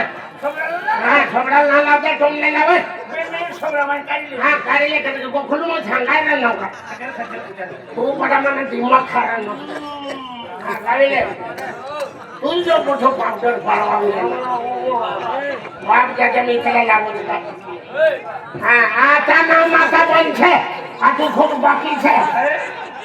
लावत हा सोबडा ना लावता टोंगले लावत काढले का गोखलू मग सांगायला नव्हता तू पडा म्हणा दिमाग खारा नव्हता काढले तुझ मोठं पावडर पाडवा बाप त्याच्या मित्राला लावत होता हा आता ना माता पण छे आता खूप बाकी छे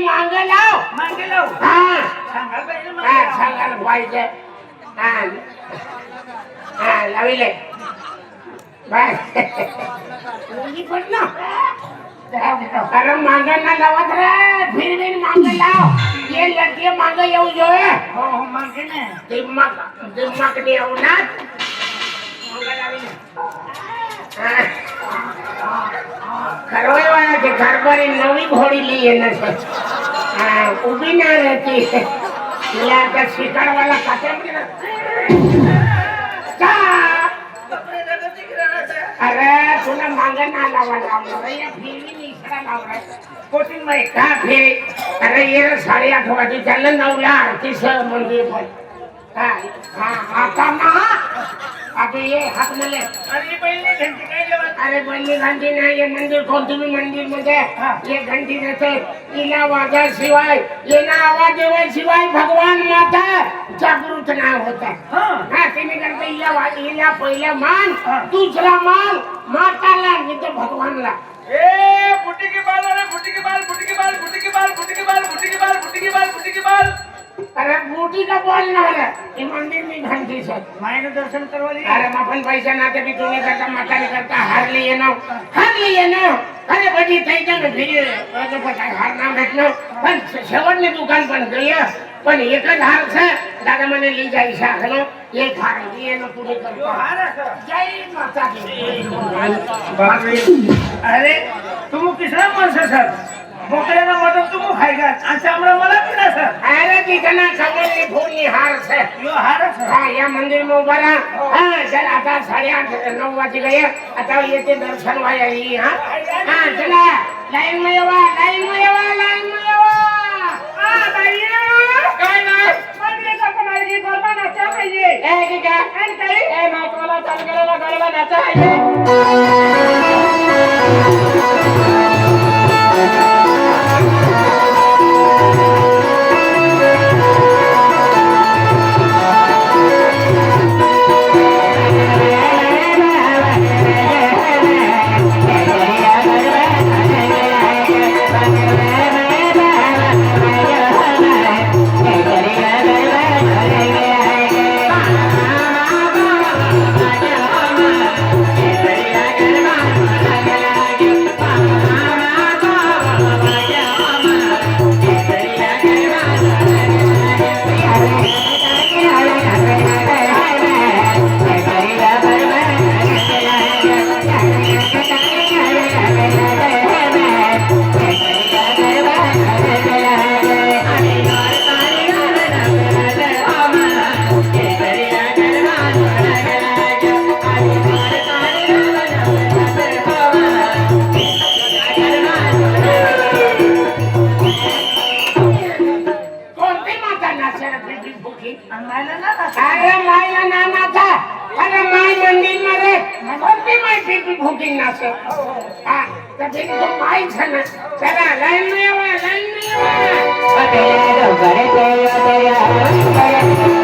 માંગા લાવ માંગી લઉં હા સાંભળ ભાઈ ને હા માંગી લઉં. સાગર ભાઈ છે હા હા લાવી લે બસ ઊંઘી પડ ના અરે માંગા ના લાવત રે ફેરવીને માંગા લાવ એ લટે માંગે એવું જોયે હો હો માંગી ને દિમાગ દિમાગની આવું ના માંગા લાવી કરવાવાળા છે ઘરબારી નવી ઘોડી લઈએ નથી. હા ઊભી ના રહેતી. એટલે આપણે શીખવાડવાલા ખાતે ચા આપણે તો દીકરાના છે. અરે તુને માંગે ના લાવવા લાવવાનો અહીંયા ફેરવી નીકળા લાવરા કોટિંગમાં એક હા ફેરી અરે, એ સાડી આઠ વાગે ચાલે નવલા આરતી છે મંદિર પર अरे ये अरे बहिणी घंटी अरे बहिणी घंटी नाही हे मंदिर कोणतं बी मंदिरमध्ये? हे. घंटी देते. इना वाजाशिवाय इना शिवाय भगवान माता जागृत नाही होता. हा. तिने करते इला वाज इला पहिला मान दुसरा मान माताला नाही तर भगवानला. ए फुटी की बाल अरे फुटी की बाल फुटी की बाल फुटी की बाल फुटी की बाल फुटी की बाल फुटी की बाल फुटी की बाल. તારે મોટી કા બોલ ના રે. એ મંદિરની ઘંટી છે. માયનું દર્શન કરવા લઈ અરે માફન પૈસા ના તે બી તું કરતા માતા ની કરતા હાર લઈએ નો. હાર લઈએ નો. અરે બધી થઈ જાય ભીડી તો પછી હાર ના બેઠનો પણ સેવનની દુકાન પણ ગઈ પણ એક જ હાર છે. દાદા મને લઈ જાય છે. આગળ એક હાર એનો પૂરી કરતો. હાર જય માતાજી. અરે તું કિસરા મળશે સર माणसं सर बोकड्याला मटण तुम्ही खायगा आणि चामडा मला पिला सर અરે દીકરા કમળની ફૂલની હાર છે यो हारा सर હા या મંદિરમાં ઉભા રહ્યા હા ચાલ आता साडे आठ नऊ वाजे गए आता येते दर्शन व्हायला येई हा हा चला लाईन मध्ये येवा लाईन मध्ये येवा लाईन मध्ये येवा हा बाई काय नाही मंदिराचा पण आहे गरबा नाचा पाहिजे ए की काय आणि काय ए मातवाला चाल करायला गरबा नाचा पाहिजे કટિંગ ના છે. હા, કટિંગ તો પાઈ છે ને. પેલા લાઈન નહીં આવે, લાઈન નહીં આવે.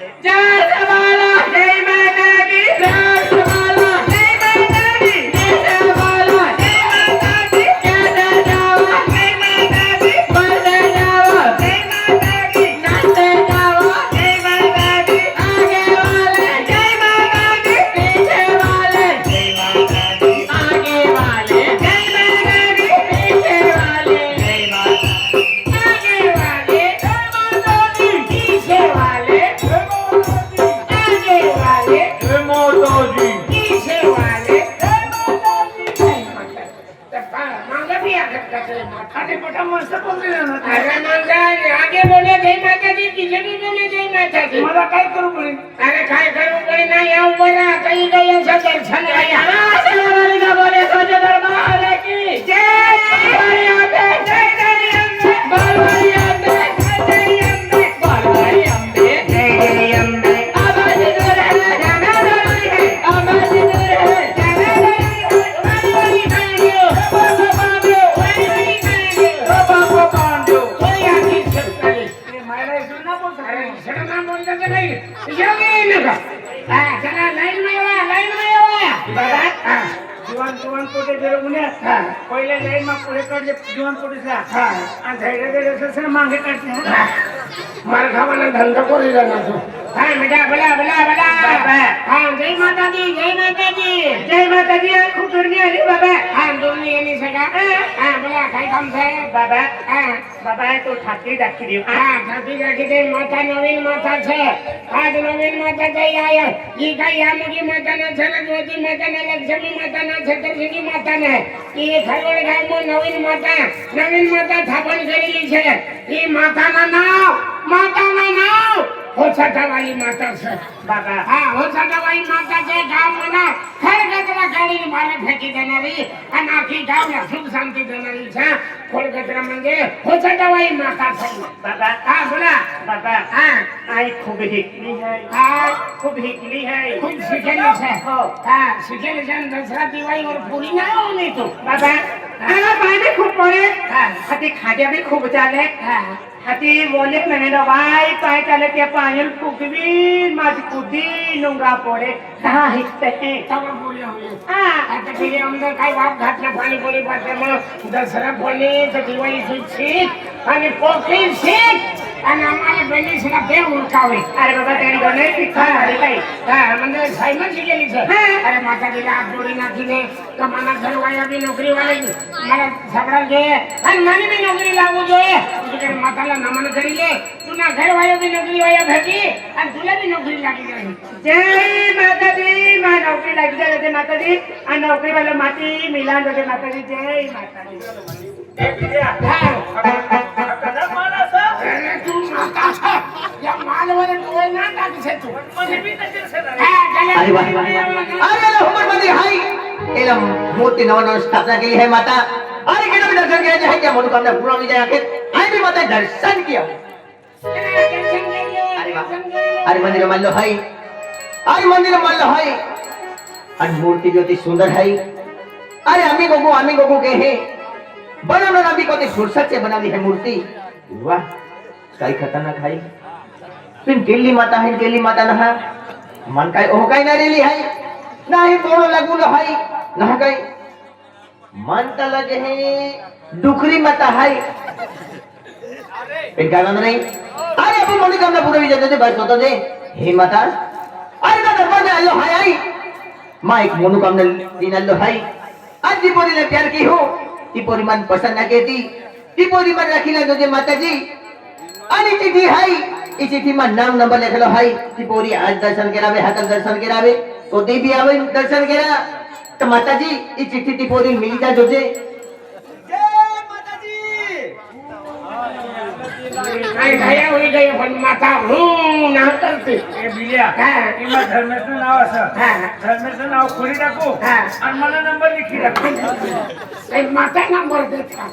जय जय माता की जय। બેઠા છે. મારા કાઈ કરવું પડે? તારે કાઈ કરવું પડે ના એ ઉમરા કઈ ગયા છે દર્શન આવ્યા જોગીનગર હા જરા લાઈનમાં આવ્યા જય માતાજી જય માતાજી. જય માતાજી બાબા કાકા હા બોલા છે? બાબા માતા નવીન માતા છે. આજ નવીન માતા કઈ આયા. ઈ કઈ આમુગી માતા ના છે લક્ષ્મી માતા ના ગામમાં નવીન માતા નવીન માતા સ્થાપન કરેલી છે. ઈ માતાના નામ માતાના નામ. हो सटाबाई माताचं. बघा हा हो सटाबाई माताचं गाव म्हणा खरगतरा गाडी मला फेकी देणारी आणि आखी गावला सुख शांती देणारी खोलगतरा म्हणजे हो सटाबाई माताचं. बघा हा बोला. बघा हा. आई खूप हिकली है. खूप हिकली है खूप शिकेली छे. हो. हा शिकेली छे. दसरा दिवाळीवर पुरी नाही होणे तो. बघा त्याला पाणी खूप पडे हा. ते खाद्या बी खूप झाले. हा. Ati mole planeta vai pai tale ke paanil kugvi maj kudi lunga pore kaha hitte hain tama bolya hoye ha ata tile andar kai baap ghat na pani puri pate ma dasra pani to diwali suchit ani pokin shit અને અમારે બંને બે અરે બાબા તેની હા મને અરે માતાજી હાથ જોડી નાખીને તો મને ઘરવાળા બી નોકરી વાળી અને મને બી નોકરી લાવવું જોઈએ. માતાના નમન કરી લે. તું ના ઘરવાળો બી નોકરી વાળા ભેગી. અને તુલે નોકરી લાગી જાય. જય માતાજી માં નોકરી લાગી જાય જય માતાજી. આ નોકરી વાળો માટી મિલાન જય માતાજી. જય માતાજી. मूर्ती नवन स्थापना केली है माता अरे केलं मी दर्शन घ्यायचे आहे त्या मनोकामना पूर्ण होऊन जाय अखेर आणि मी माता दर्शन किया अरे मंदिर मानलो हाय अरे मंदिर मानलो हाय आणि मूर्ती भी होती सुंदर है अरे आम्ही गोगो आम्ही गोगो के है बनवणार आम्ही कोणती फुरसत से बनावी है मूर्ति वाह काही खतरनाक आहे ಪಿನ್ ಗೆಲ್ಲಿ ಮಾತ ಹೈ ಗೆಲ್ಲಿ ಮಾತ ನಹ ಮನ್ಕಾಯ್ ಓಹಕಾಯ್ ನರೇಲಿ ಹೈ ನಾಹಿ ಬೋಣ ಲಗುಲ ಹೈ ನಹಕಾಯ್ મન તો લગે હે ડુકરી માતા હાય એક ગાના નહીં. અરે પણ મને કામના પુરાવી જતો છે, ભાઈ તો જે હે માતા, અરે, ના દરવાજે આલ્લો હાય આઈ માં એક મોનું કામના દિન આલ્લો હાય આજ દીપોરીને પ્યાર કી હું દીપોરી મન પસંદ ના કેતી દીપોરી મન રાખી લાગો જે માતાજી. અને ચીઠી હાય એ ચિઠ્ઠીમાં નામ નંબર લખેલો હોય કે પોરી આજ દર્શન કરાવે હાકલ દર્શન કરાવે તો તે બી આવે દર્શન કર્યા તો માતાજી એ ચિઠ્ઠી થી પોરી મિલી જોજે ગયા હોઈ ગઈ પણ માતા હું ના કરતી. એ હા. એમાં ધર્મેશનું નામ હશે. હા. ધર્મેશનું નામ ખોલી નાખું હા. અને મને નંબર લીખી રાખું એ માતા નંબર દેતા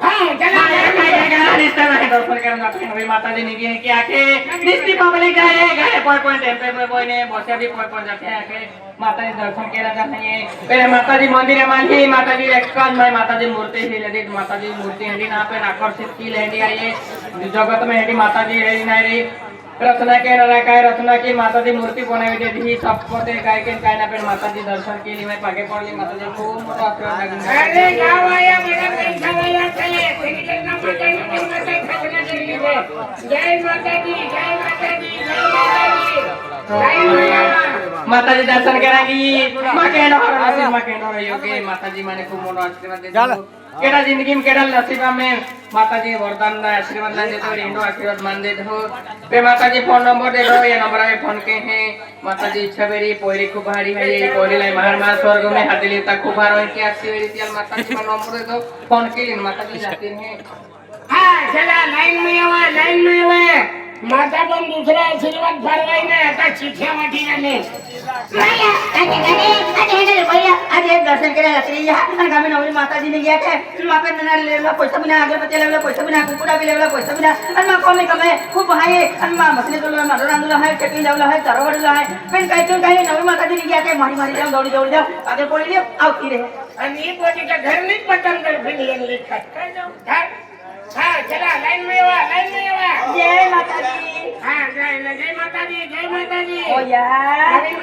હા ચલા માતાજી ની કે આખે? નિસ્તી પબ્લિક જાય ઘરે કોઈ કોઈ ટેમ્પે કોઈ ને બોસે બી કોઈ કોઈ જતે આખે. માતાજી દર્શન કર્યા જાતે પેલે માતાજી મંદિરે માંગી માતાજી એક જ મય માતાજી મૂર્તિ થી લેડી માતાજી મૂર્તિ હેડી ના આપે આકર્ષિત કી લેડી આઈએ જગત में હેડી માતાજી હેડી ના રે રચના के नरा काय रचना की माताजी मूर्ति बनावी देती सबको ते काय के काय ना पे माताजी दर्शन के लिए मैं पागे पडली माताजी खूप मोठा आशीर्वाद અરે लागला ગાવ આયા મને પૈસા વાળા છે તેની કરના માતાજી ની દીધે જય માતાજી જય માતાજી જય માતાજી માતાજી દર્શન કરાવી. માં કેનો હરો માં કેનો રહ્યો કે માતાજી મને ખૂબ મોનો આશીર્વાદ દેજો કેડા જિંદગી માં કેડા નસીબા મેં માતાજી વરદાન ના આશીર્વાદ ના દેતો એનો આશીર્વાદ માન દેજો પે માતાજી ફોન નંબર દે દો એ નંબર આવે ફોન કે હે. માતાજી ઈચ્છા બેરી પોયરી ખૂબ હારી હે પોયરી લઈ મહારમાં સ્વર્ગ મે હાથે લેતા ખૂબ હારો. કે આશીર્વાદ ત્યાર માતાજી નો નંબર દે દો ફોન કે માતાજી જાતી હે. હા ચલા લાઈનમાં આવા લાઈનમાં આવા માતા પણ દુસરા આશીર્વાદ ફરવાય ને હતા શીખ્યા વાટી ને આજે દર્શન કર્યા રાત્રે અને ગામે નવરી માતાજી ગયા છે. નના લેવલા પૈસા બી ના અગરબત્તી લેવલા પૈસા બી ના કુકડા બી લેવલા પૈસા બી અને માં કોમે કમે ખૂબ હાય. અને માં મસલી તો મારો રાંધલો હોય ચટણી લેવલા હોય તરો વડલો હોય. પણ કઈ તો કઈ નવરી માતાજી ગયા છે મારી મારી જાવ દોડી દોડી જાવ. આગળ પડી લે આવતી રહે. અને એ કે ઘરની પતંગ એમ લીધા હા ચલા લાઈનમાં આવા લાઈનમાં આવા જય માતાજી. હા જય જય માતાજી જય માતાજી. ઓ યાર. નવીન